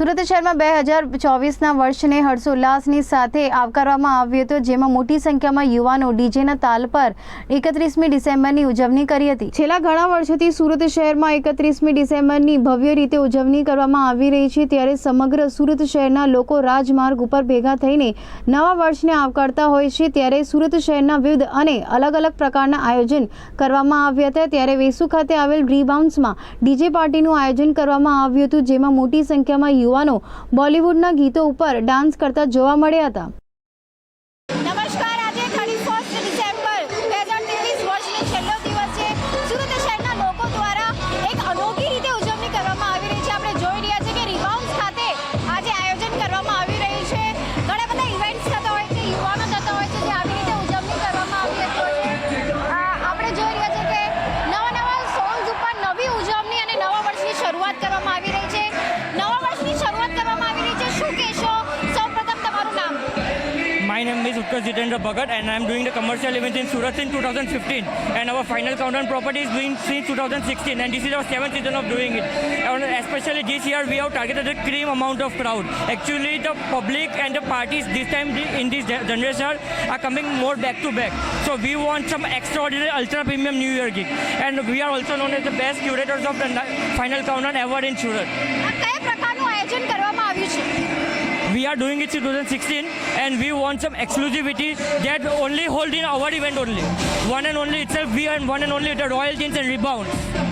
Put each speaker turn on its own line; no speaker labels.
સુરત શહેરમાં બે હજાર ચોવીસના વર્ષને હર્ષોલ્લાસની સાથે આવકારવામાં આવ્યો હતો, જેમાં મોટી સંખ્યામાં યુવાનો ડીજેના તાલ પર એકત્રીસમી ડિસેમ્બરની ઉજવણી કરી હતી. છેલ્લા ઘણા વર્ષોથી સુરત શહેરમાં એકત્રીસમી ડિસેમ્બરની ભવ્ય રીતે ઉજવણી કરવામાં આવી રહી છે, ત્યારે સમગ્ર સુરત શહેરના લોકો રાજમાર્ગ ઉપર ભેગા થઈને નવા વર્ષને આવકારતા હોય છે. ત્યારે સુરત શહેરના વિવિધ અને અલગ અલગ પ્રકારના આયોજન કરવામાં આવ્યા હતા. ત્યારે વેસુ ખાતે આવેલ રીબાઉન્સમાં ડીજે પાર્ટીનું આયોજન કરવામાં આવ્યું હતું, જેમાં મોટી સંખ્યામાં યુવાનો બોલિવૂડના ગીતો ઉપર ડાન્સ કરતા જોવા મળ્યા હતા.
My name is Utkarsh Jitendra Bhagat and I am doing the commercial events in Surat since 2015 and our final countdown property is doing since 2016 and this is our seventh season of doing it. And especially this year we have targeted a cream amount of crowd. Actually the public and the parties this time in this generation are coming more back to back. So we want some extraordinary ultra premium New Year gig and we are also known as the best curators of the final countdown ever in Surat. We are doing it in 2016 and we want some exclusivity that only hold in our event only. One and only itself, we are one and only the Royal Jeans and Rebound.